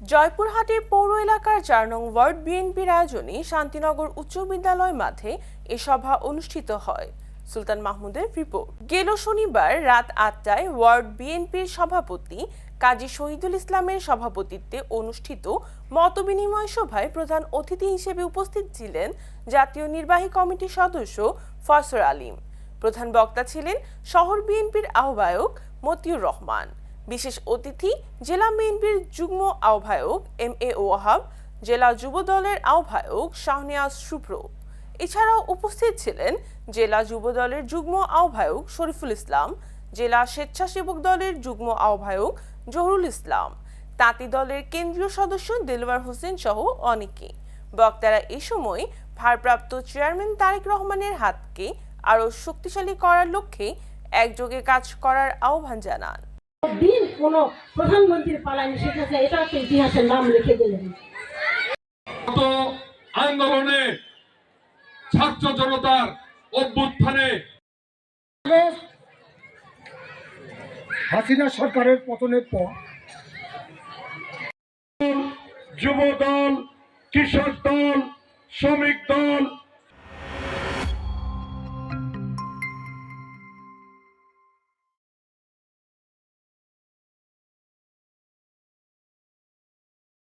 জয়পুরহাটের পৌর এলাকার চার নং ওয়ার্ড বিএনপির আয়োজনে শান্তিনগর উচ্চ বিদ্যালয় মাঠে এ সভা অনুষ্ঠিত হয়। সুলতান মাহমুদের রিপোর্ট। গেল শনিবার রাত আটটায় ওয়ার্ড বিএনপির সভাপতি কাজী শহীদুল ইসলামের সভাপতিত্বে অনুষ্ঠিত মতবিনিময় সভায় প্রধান অতিথি হিসেবে উপস্থিত ছিলেন জাতীয় নির্বাহী কমিটির সদস্য ফসর আলিম। প্রধান বক্তা ছিলেন শহর বিএনপির আহ্বায়ক মতিউর রহমান। বিশেষ অতিথি জেলা বিএনপির যুগ্ম আহ্বায়ক এম এ ওয়াহাব, জেলা যুব দলের আহ্বায়ক শাহনিয়াজ শুভ্র। এছাড়াও উপস্থিত ছিলেন জেলা যুব দলের যুগ্ম আহ্বায়ক শরীফুল ইসলাম, জেলা স্বেচ্ছাসেবক দলের যুগ্ম আহ্বায়ক জহুরুল ইসলাম, তাঁতি দলের কেন্দ্রীয় সদস্য দেলওয়ার হোসেন সহ অনেকে। বক্তারা এ সময় ভারপ্রাপ্ত চেয়ারম্যান তারেক রহমানের হাতকে আরও শক্তিশালী করার লক্ষ্যে একযোগে কাজ করার আহ্বান জানান। দিন কোন প্রধানমন্ত্রী পালায়নি শেখ হাসিনা এটা একটা ইতিহাসের নাম লিখে দিলেন। আন্দোলনে ছাত্র জনতার অভ্যুত্থানে হাসিনা সরকারের পতনের পর যুব দল কৃষক দল শ্রমিক দল